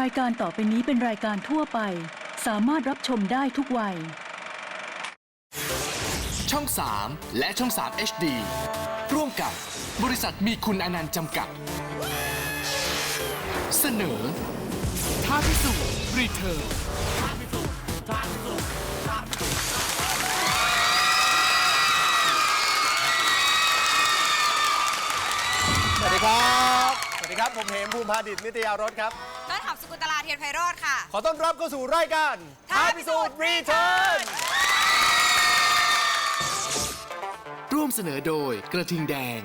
รายการต่อไปนี้เป็นรายการทั่วไป สามารถรับชมได้ทุกวัย ช่อง 3 และช่อง 3 HD ร่วมกับบริษัทมีคุณอนันต์จำกัด เสนอท้าพิสูจน์รีเทิร์น ครับ ผมเหมภูมิพาดิตนิตยารสครับ ต้นหอมสกุลตลาเทียนไพโรธค่ะ ขอต้อนรับเข้าสู่รายการท้าพิสูจน์รีเทิร์นร่วมเสนอโดยกระทิงแดง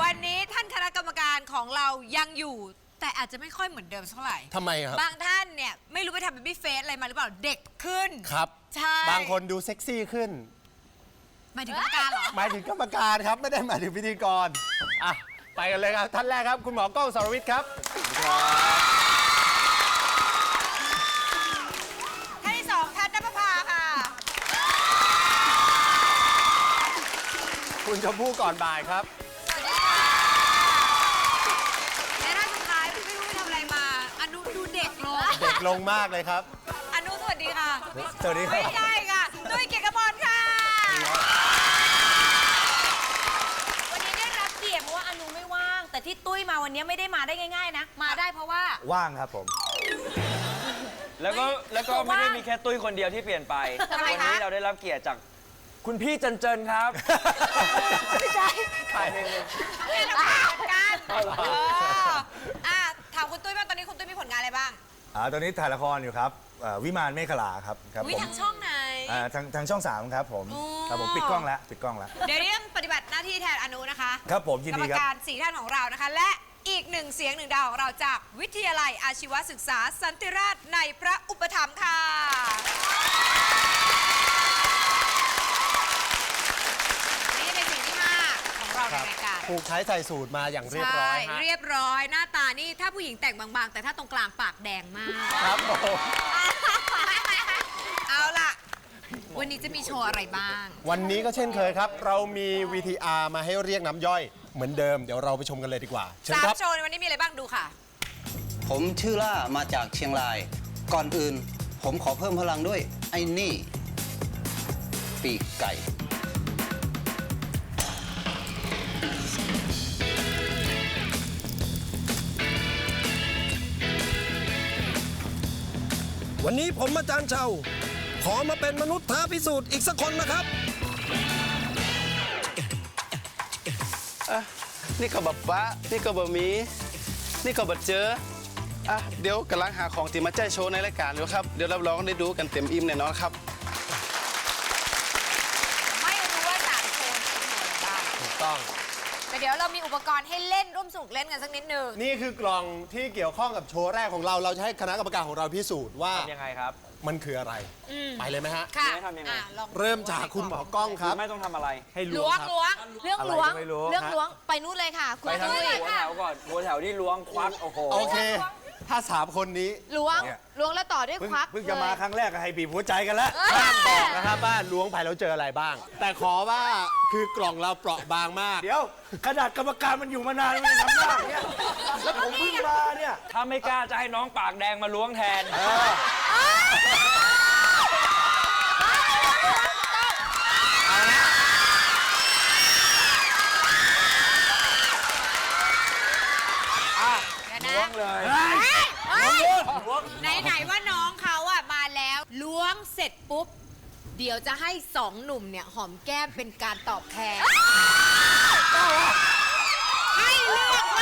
วันนี้ท่านคณะกรรมการของเรายังอยู่ แต่อาจจะไม่ค่อยเหมือนเดิมเท่าไหร่ ทำไมครับ บางท่านเนี่ย ไม่รู้ไปทำเป็นบี้เฟสอะไรมาหรือเปล่าเด็กขึ้น ครับ ใช่ บางคนดูเซ็กซี่ขึ้น หมายถึงกรรมการเหรอ หมายถึงกรรมการครับ ไม่ได้หมายถึงพิธีกรอะ ไปกันเลยครับ ท่านแรกครับ คุณหมอกล้องสรวิทย์ครับ ท่านที่สองแพทย์นภพาค่ะ คุณชมพู่ก่อนบ่ายครับสวัสดีค่ะและท่านสุดท้ายไม่รู้ไปทำอะไรมา อนุดูเด็กลงเด็กลงมากเลยครับ อนุสวัสดีค่ะ สวัสดีครับ ไม่ใช่ ที่ตุ้ยมาวันนี้ไม่ได้มาได้ง่าย ๆ นะ มาได้เพราะว่า ว่างครับผม แล้วก็แล้วก็คือไม่ได้ว่ามีแค่ตุ้ยคนเดียวที่เปลี่ยนไป ทำไมวัคะนี้เราได้รับเกียรติจากคุณพี่จันเจินครับ ไม่ใช่เล่นละครกันเอออะถามคุณตุ้ยบ้างตอนนี้คุณตุ้ยมีผลงานอะไรบ้าง อ่าตอนนี้ถ่ายละครอยู่ครับเอ่อวิมานเมฆลาครับครับวิผมทางช่องไหน อ่าทางทางช่องสามครับผมอ๋อครับผมปิดกล้องแล้วปิดกล้องแล้ว เดี๋ยวเรื่องปฏิบัติหน้าที่แทนอนุนะคะครับผมยินกรรดีมครับการสี่ท่านของเรานะคะ และอีกหนึ่งเสียงหนึ่งดาวของเราจากวิทยาลัยอาชีวศึกษาสันติราชในพระอุปถัมภ์ค่ะ นี่เป็นสิ่งที่ห้าของเราในรายการ ผูกไทยใส่สูตรมาอย่างเรียบร้อยใช่ฮะเรียบร้อยหน้าตานี่ถ้าผู้หญิงแต่งบางๆ แต่ถ้าตรงกลางปากแดงมาก ครับผมเอาล่ะ วันนี้จะมีโชว์อะไรบ้าง วันนี้ก็เช่นเคยครับ เรามี VTR มาให้เรียกน้ำย่อยเหมือนเดิม เดี๋ยวเราไปชมกันเลยดีกว่า เชิญสามครับ โชว์ในวันนี้มีอะไรบ้างดูค่ะ ผมชื่อล่ามาจากเชียงราย ก่อนอื่น ผมขอเพิ่มพลังด้วย ไอ้นี่ ปีกไก่ วันนี้ผมอาจารย์เชา ขอมาเป็นมนุษย์ท้าพิสูจน์อีกสักคนนะครับนี่ก็แบบฟ้านี่ก็บะหมี นี่ก็บัดเจออะเดี๋ยวกำลังหาของที่มาแจ้โชว์ในรายการอยู่ครับ เดี๋ยวรับรองได้ดูกันเต็มอิ่มแน่นอนครับ ไม่รู้ว่าสามโชว์นี้มีอะไรบ้างถูกต้อง แต่เดี๋ยวเรามีอุปกรณ์ให้เล่นร่วมสนุกเล่นกันสักนิดหนึ่งนี่คือกล่องที่เกี่ยวข้องกับโชว์แรกของเรา เราจะให้คณะกรรมการของเราพิสูจน์ว่าทำยังไงครับ มันคืออะไรไปเลยไหมฮะ ค่ะไม่ทำยังไง อะลองเริ่มจากคุณหมอกล้องครับไม่ต้องทำอะไร ให้ล้วล้วงงครับ ล้วงเรื่องอะไรล้วงก็ไม่รู้ เรื่องฮะล้วงไปนู่นเลยค่ะ คุณไปทาง ตุ้ยหัวแถวก่อน หัวแถวที่ล้วงควักโอ้โห โอเค ถ้าสามคนนี้ ล้วงเนี่ยล้วงแล้วต่อด้วยเพิ่งควักเพิ่งจะมาเลยครั้งแรกก็ให้บีบหัวใจกันแล้วห้ามบอกนะครับว่าล้วงไปแล้วเจออะไรบ้าง แต่ขอว่าคือกล่องเราเปราะบางมาก เดี๋ยวขนาดกรรมการมันอยู่มานานมันยังทำได้เนี่ยแล้วผมเพิ่งมาเนี่ย ถ้าไม่กล้าจะให้น้องปากแดงมาล้วงแทน เดี๋ยวนะล้วงเลยไหนไหนๆว่าน้องเขาอะมาแล้วล้วงเสร็จปุ๊บ เดี๋ยวจะให้สองหนุ่มเนี่ย หอมแก้มเป็นการตอบแทนให้เลือกว่า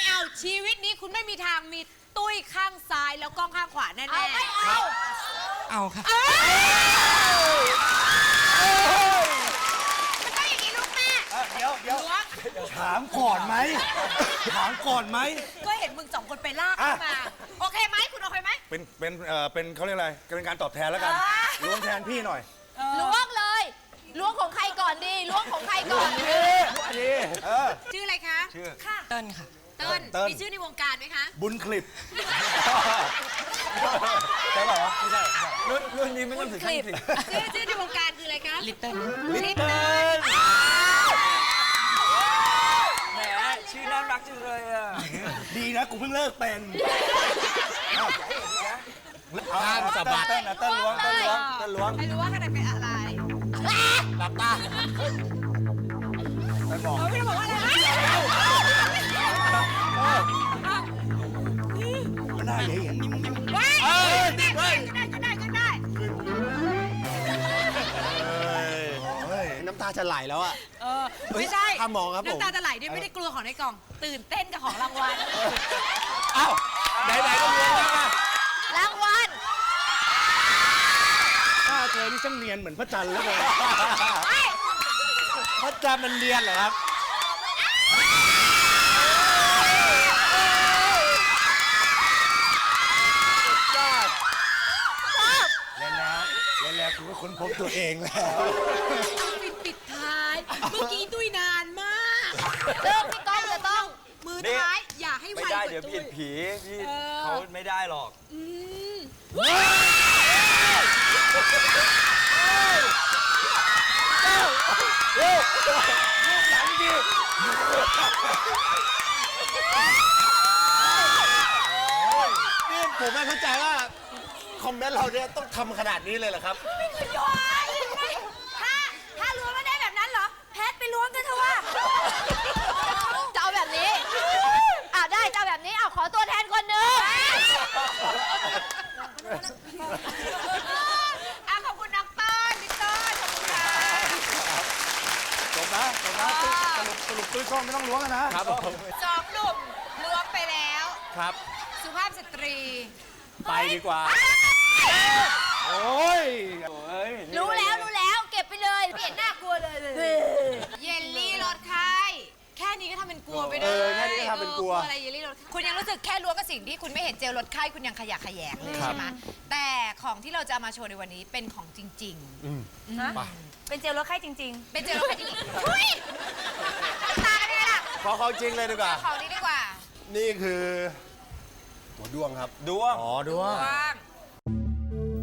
ไม่เอาชีวิตนี้คุณไม่มีทางมีตุ้ยข้างซ้ายแล้วกล้องข้างขวาแน่ๆเอาไม่เอาเอาค่ะมันต้องอย่างนี้ลูกแม่เดี๋ยวเดี๋ยวล้วงถามก่อนไหม ถามก่อนไหม ก็เห็นมึงสองคนไปลากขึ้นมา โอเคไหมคุณโอเคไหม เป็นเป็นเอ่อเป็นเขาเรียกอะไรเป็นการตอบแทนแล้วกันอ่าล้วงแทนพี่หน่อยล้วงเลยล้วงของใครก่อนดีล้วงของใครก่อน อันนี้เออชื่ออะไรคะ ชื่อ ค่ะ เติ้ลค่ะ เติ้ลเติ้ล มีชื่อในวงการไหมคะ บุญคลิปใช่ป่าวะไม่ใช่ไม่ใช่รุ่นรุ่นนี้ไม่ต้องถึงขั้นคลิปสิชื่อชื่อในวงการคืออะไรคะเหลิตเติ้ลลิตเติ้ลแหมชื่อน่ารักจังเลยอะดีนะกูเพิ่งเลิกเป็นท่านสะบัด เต้นนะเต้นล้วงเต้นล้วงเต้นล้วงไม่รู้ว่าข้างในเป็นอะไรหลับตา ไปบอกเราไม่ได้บอกว่าอะไรนะ มันน่าจะเห็นว้ายได้ได้ได้ได้ได้เฮ้ยน้ำตาจะไหลแล้วอะ เออไม่ใช่ถ้ามองครับผมน้ำตาจะไหลด้วยไม่ได้กลัวของในกล่อง ตื่นเต้นกับของรางวัลอ้าวไหนๆก็ล้วงแล้วนะรางวัลถ้าเธอนี่ช่างเนียนเหมือนพระจันทร์แล้วเลยพระจันทร์มันเรียนเหรอครับ กูก็ค้นพบตัวเองแล้ว ปิดปิดท้าย เมื่อกี้ตุ้ยนานมากซึ่งพี่ก้องจะต้อง มือท้าย อย่าให้ไวไม่กได้ว่าเดี๋ยวตุ้ผิยดผีพี่เออ เขาไม่ได้หรอก อืมนี่ผมไม่เข้าใจว่า คอมเมนต์เราเนี่ยต้องทำขนาดนี้เลยเหรอครับถ้าถ้าล้วงไม่ได้แบบนั้นเหรอ แพทไปล้วงกันเถอะว่าจะเอาแบบนี้อ่าได้จะเอาแบบนี้เอาขอตัวแทนคนหนึ่งอะขอบคุณน้องต้นพี่ต้นขอบคุณค่ะจบนะจบนะสรุปสรุปตุ้ยกล้องไม่ต้องล้วงกันนะครับผมสองหนุ่มล้วงไปแล้ว ครับ สุภาพสตรี ไปดีกว่า โอ้ยเฮ้ยรู้แล้วรู้แล้วเก็บไปเลยไม่เห็นน่ากลัวเลยเยลลี่ลดไข้แค่นี้ก็ทำเป็นกลัวไปได้เออแค่นี้ก็ทำเป็นกลัว อออะไรเยลลี่ลดไข้คุณยังรู้สึกแค่ล้วงกับสิ่งที่คุณไม่เห็นเจลลดไข้คุณยังขยะแขยงเลยใช่ไหมแต่ของที่เราจะเอามาโชว์ในวันนี้เป็นของจริงฮะเป็นเจลลดไข้จริง ๆ เป็นเจลลดไข้จริงๆเฮ้ยตากันไงล่ะขอของจริงเลยดีกว่า ของนี้ดีกว่า นี่คือ หัวด้วงครับดวง อ๋อด้วง ว่าง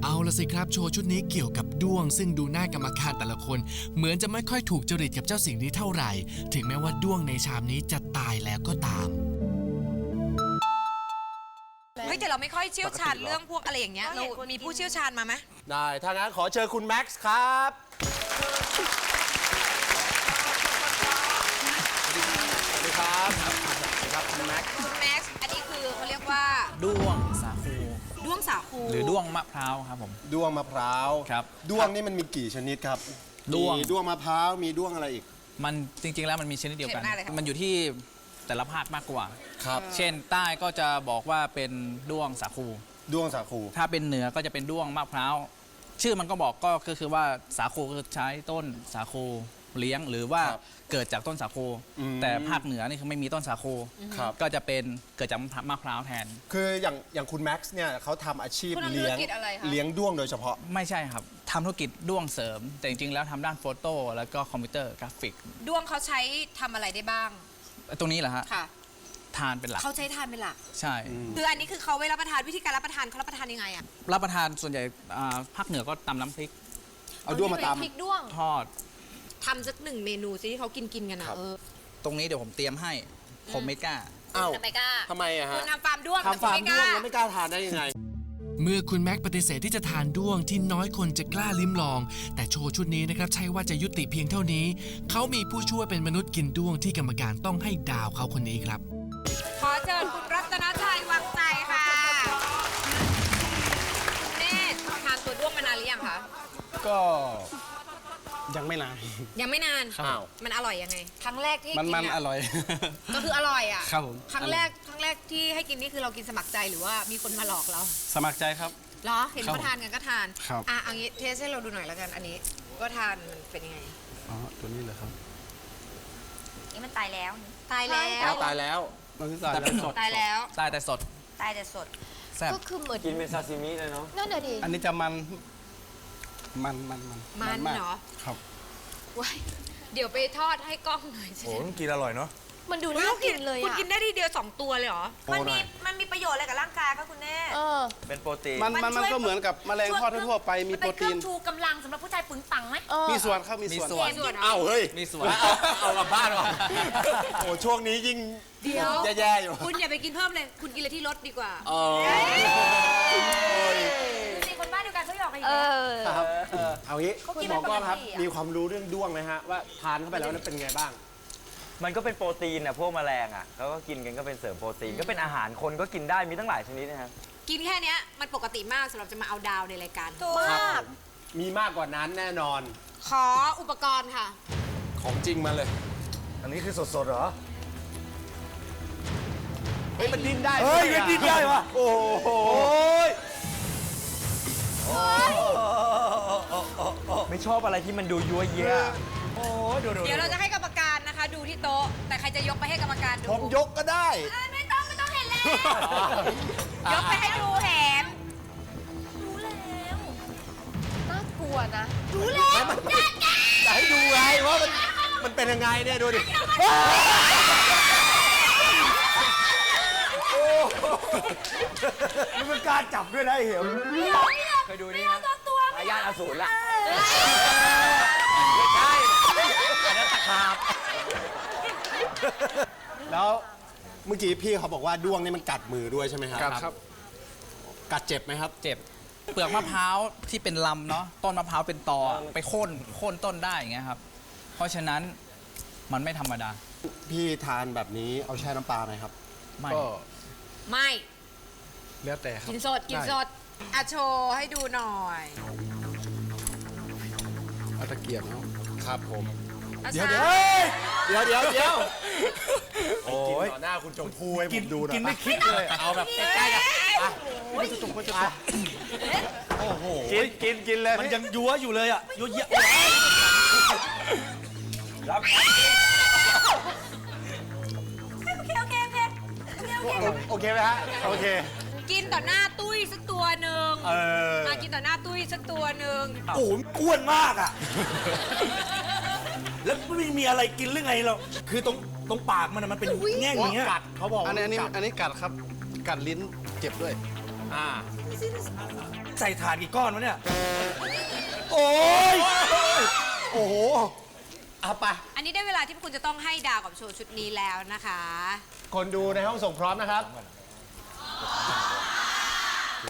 เอาละสิครับโชว์ชุดนี้เกี่ยวกับด้วง ซึ่งดูหน้ากรรมการแต่ละคน เหมือนจะไม่ค่อยถูกจริตกับเจ้าสิ่งนี้เท่าไหร่ ถึงแม้ว่าด้วงในชามนี้จะตายแล้วก็ตาม เฮ้ยแต่เราไม่ค่อยเชี่ยวชาญเรื่องพวกอะไรอย่างเงี้ยเรามีผู้เชี่ยวชาญมาไหมได้ถ้างั้นขอเชิญคุณแม็กซ์ครับ สวัสดีครับ สวัสดีครับคุณแม็กซ์คุณแม็ก ด้วงสาคูด้วงสาคูหรือด้วงมะพร้าวครับผม ด้วงมะพร้าวครับด้วงนี่มันมีกี่ชนิดครับด้วง มีด้วงมะพร้าวมีด้วงอะไรอีก มันจริง ๆ แล้วมันมีชนิดเดียวกัน เห็นหน้าเลยครับ มันอยู่ที่แต่ละภาคมากกว่า ครับ เช่นใต้ก็จะบอกว่าเป็นด้วงสาคู ด้วงสาคู ถ้าเป็นเหนือก็จะเป็นด้วงมะพร้าว ชื่อมันก็บอกก็ก็คือว่าสาคูคือใช้ต้นสาคูเลี้ยงหรือว่าครับเกิดจากต้นสาคูอืม แต่ภาคเหนือนี่คือไม่มีต้นสาคูครับ ก็จะเป็นเกิดจากมะพร้าวแทน คืออย่างอย่างคุณแม็กซ์เนี่ยเขาทำอาชีพคุณทำธุเลี้รยงกิจอะไรคะ เลี้ยงด้วงโดยเฉพาะ ไม่ใช่ครับทำธุรกิจด้วงเสริม แต่จริงๆแล้วทำด้านโฟโต้แล้วก็คอมพิวเตอร์กราฟิก ด้วงเขาใช้ทำอะไรได้บ้างตรงนี้เหรอฮะค่ะ ทานเป็นหลักเขาใช้ทานเป็นหลัก ใช่ คืออันนี้คือเขาไว้รับประทานวิธีการรับประทานเขารับประทานยังไงอะรับประทานส่วนใหญ่อ่าภาคเหนือก็ตำน้ำพริกเอาด้วงมาตพริกด้วง ทอด ทำสักหนึ่งเมนูสิที่เขากินกินๆกันนะครับ เออตรงนี้เดี๋ยวผมเตรียมให้ ผมไม่กล้าำอ้าวจะไม่กล้าทำไมอะคุฮะณทำฟาร์มด้วงทำฟาร์มแต่ด้วงคุณแล้วไม่กล้าทานได้ยังไง เมื่อคุณแม็กปฏิเสธที่จะทานด้วงที่น้อยคนจะกล้าลิ้มลอง แต่โชว์ชุดนี้นะครับใช่ว่าจะยุติเพียงเท่านี้ เขามีผู้ช่วยเป็นมนุษย์กินด้วงที่กรรมการต้องให้ดาวเขาคนนี้ครับ ขอเชิญคุณรัตนชัยวังใจค่ะคุณเนตรทานตัวด้วงมานานหรือยังคะก็ ยังไม่นาน ยังไม่นานอ้าว มันอร่อยยังไง ครั้งแรกที่มันกิมันนออะร่อย ก็คืออร่อยอะครับผม ครั้งแรกครั้งแรกที่ให้กินนี่คือเรากินสมัครใจหรือว่ามีคนมาหลอกเราสมัครใจครับ เหรอเห็นครับเขาทานกันก็ทานครับ อะเอางี้เทสให้เราดูหน่อยแล้วกันอันนี้ว่าทานมันเป็นยังไงอ๋อตัวนี้เลยครับนี่มันตายแล้วตายแล้วตายแล้วมันคือตายแต่แล้วเป็น สด ตายแล้ว ตายแต่สด ตายแต่สด แซ่บก็คือเหมือนกินเป็นซาซิมิเลยเนาะนั่นน่ะดิอันนี้จะมัน มันมันมันมันากเหรอ ครับว้ายเดี๋ยวไปทอดให้กล้องหน่อยสิโอ้ต้องกินอร่อยเนาะ มันดูอุ๊ยน่าคุณกินเลยคุณอะกินได้ทีเดียวสองตัวเลยเหรอ มันมีมันมีประโยชน์อะไรกับร่างกายคะคุณแม่ เออ เป็นโปรตีน มันมันมันก็เหมือนกับแมลงทอดทั่วๆไปมีมันโปเป็รนเครื่ตีอนงชูกำลังสำหรับผู้ชายปึงปังไหม เออ มีส่วนครับมีมีส่วนส่วนส่วนเหรอเอ้าเฮ้ย มีส่วนเอากลับบ้านวะโอ้ช่วงนี้ยิ่งเดี๋ยว แย่ๆอยู่ คุณอย่าไปกินเพิ่มเลย คุณกินเลยที่รถดีกว่าสี่คนบ้านเดียวกัน เขาหยอกกันอีกเอแล้วอครับเอางี้เขากินหมอก้องครับเป็นปกติอะมีความรู้เรื่องด้วงไหมฮะว่าทานเข้าไปแล้วนั้นเป็นไงบ้าง มันก็เป็นโปรตีนอะพวกแมลงอะเขาก็กินกันก็เป็นเสริมโปรตีนก็เป็นอาหารคนก็กินได้มีตั้งหลายชนิดนะครับ กินแค่เนี้ยมันปกติมากสำหรับจะมาเอาดาวในรายการมากมีมากกว่านั้นแน่นอนขออุปกรณ์ค่ะ ของจริงมาเลย อันนี้คือสดๆเหรอ เฮ้ยมันดิ้นได้เฮ้ยด้วมันดิ้นได้วะ โอ้โห ไม่ชอบอะไรที่มันดูยั่วเยี่ยโอ้ดูดูเดี๋ยวเราจะให้กรรมการนะคะ ดูที่โต๊ะ แต่ใครจะยกไปให้กรรมการดูผมยกก็ได้ เอ้ยไม่ต้องไม่ต้องเห็นแล้ว ยกไปให้ดูแหนรู้แล้วน่ากลัวนะ รู้แล้วจะให้ดูไงว่ามันมันเป็นยังไงเนี่ยดูดินี่มันกล้ารจับด้วยนะไอ้เหว เคยดูนี่ครับอาญาตอสูรล่ะแล้วเมื่อกี้พี่เขาบอกว่าด้วงนี่มันกัดมือด้วยใช่ไหมครับกัดครับ กัดเจ็บไหมครับ เจ็บ เปลือกมะพร้าวที่เป็นลำเนาะ ต้นมะพร้าวเป็นตอ ไปโค่น โค่นต้นได้อย่างเงี้ยครับ เพราะฉะนั้นมันไม่ธรรมดา พี่ทานแบบนี้เอาแช่น้ำปลาไหมครับ ไม่ก็ไม่ แล้วแต่ครับ กินสดกินได้สด อะโชว์ให้ดูหน่อยเอาตะเกียบเนาะครับผมอาเดี๋ยวชาเดี๋ยวเดี๋ยวเดี๋ยวเดี๋ยวโอ้ยต่อหน้าคุณชมพู่ให้ผมดูหน่อยกินไม่คิดเลยเอาแบบใกล้ๆกันอะโอ้โหกินกินกินเลยมันยังยัวอยู่เลยอะยัวเยี่ยรับโอเคโอเคโอเคโอเคโอเคไหมฮะโอเค กินต่อหน้าตุ้ยสักตัวหนึ่งเออ มากินต่อหน้าตุ้ยสักตัวหนึ่งโอ้โหกวนมากอะ แล้วไม่มีอะไรกินหรือไงเรา คือตรงตรงปากมันอะมันเป็นแง่งอย่างเงี้ยกัดเขาบอกอันนี้อันนี้กัดอันนี้กัดครับ กัดลิ้นเจ็บด้วย อ่า ใส่ถาดกี่ก้อนวะเนี่ย โอ้ย โอ้โห เอาไป อันนี้ได้เวลาที่คุณจะต้องให้ดาวกับโชว์ชุดนี้แล้วนะคะ คนดูในห้องส่งพร้อมนะครับ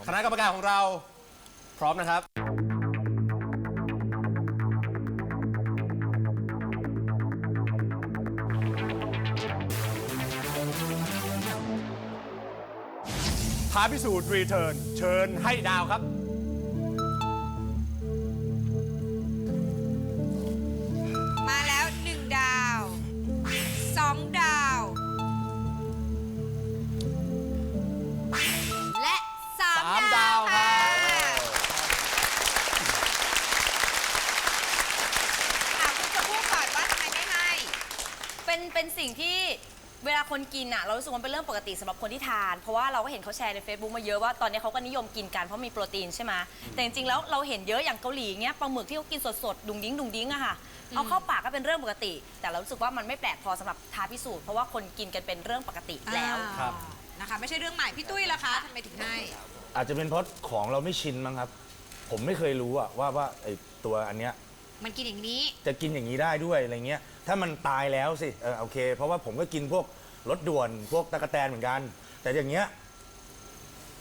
คณะกรรมการของเราพร้อมนะครับ ท้าพิสูจน์รีเทิร์นเชิญให้ดาวครับ เป็นเป็นสิ่งที่เวลาคนกินอะเรารู้สึกว่ามันเป็นเรื่องปกติสำหรับคนที่ทาน เพราะว่าเราก็เห็นเขาแชร์ใน Facebook มาเยอะว่าตอนนี้เขาก็นิยมกินกันเพราะมีโปรตีนใช่ไหมแต่จริงๆแล้วเราเห็นเยอะอย่างเกาหลีเงี้ยปลาหมึกที่เขากินสดๆดุงดิ้งดุงดิ้งอะค่ะเอาเข้าปากก็เป็นเรื่องปกติ แต่เรารู้สึกว่ามันไม่แปลกพอสำหรับท้าพิสูจน์เพราะว่าคนกินกันเป็นเรื่องปกติแล้ว ครับ นะคะ ไม่ใช่เรื่องใหม่พี่ตุ้ยล่ะคะทำไมถึงให้ อาจจะเป็นเพราะของเราไม่ชินมั้งครับ ผมไม่เคยรู้อะว่าว่าไอตัวอันเนี้ย มันกินอย่างนี้ จะกินอย่างนี้ได้ด้วยอะไรเงี้ย ถ้ามันตายแล้วสิ เออโอเค เพราะว่าผมก็กินพวกรถด่วนพวกตะกแตนเหมือนกัน แต่อย่างเงี้ย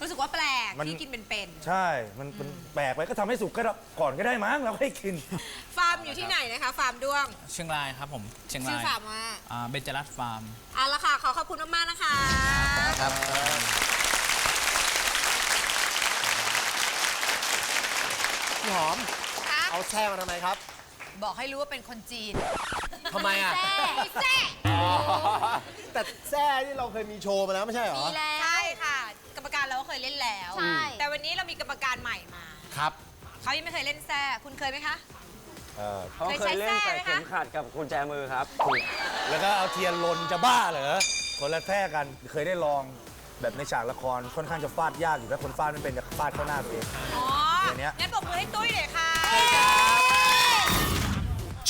รู้สึกว่าแปลกมัน ที่กินเป็นใช่ มันมันแปลกไปก็ทำให้สุกก็ได้ก่อนก็ได้มั้งเราให้กิน ๆฟาร์มอยู่ที่ไหนนะคะ ฟาร์มด้วง เชียงรายครับผมเชียงชื่ราอยฟาร์มว่าอ่าเบญจรัตน์ฟาร์ม เอาละค่ะ ขอขอบคุณมาก ๆ นะคะ ครับพี่หอมครับ เอาแช่มาทำไมครับ บอกให้รู้ว่าเป็นคนจีนทำไมอะ แซ่แต่แซ่ที่เราเคยมีโชว์มาแล้วไม่ใช่เหรอ มีแล้ว ใช่ค่ะ กรรมการเราก็เคยเล่นแล้ว ใช่ แต่วันนี้เรามีกรรมการใหม่มา ครับ เขายังไม่เคยเล่นแซ่คุณเคยไหมคะ เออเขาเคยเล่นใส่เข็มขัดกับกุญแจมือครับ แล้วก็เอาเทียนลนจะบ้าเหรอคนละแท้กันเคยได้ลอง แบบในฉากละครค่อนข้างจะฟาดยากอยู่ถ้าคนฟาดไม่เป็นจะฟาดเข้าหน้าตัวเอง อ๋อเดี๋ยวเนี้ย งั้นปรบมือให้ตุ้ยหน่อยค่ะ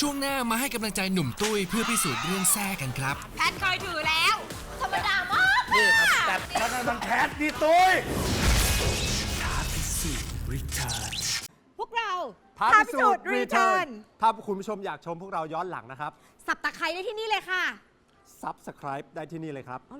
ช่วงหน้ามาให้กำลังใจหนุ่มตุ้ยเพื่อพิสูจน์เรื่องแท้กันครับ แพทเคยถือแล้ว ธรรมดามากนี่ครับแต่ถ้ามันแคสดีตุ้ย พวกเราท้าพิสูจน์รีเทิร์นถ้าคุณผู้ชมอยากชมพวกเราย้อนหลังนะครับ สับตะไคร้ได้ที่นี่เลยค่ะ Subscribe ได้ที่นี่เลยครับ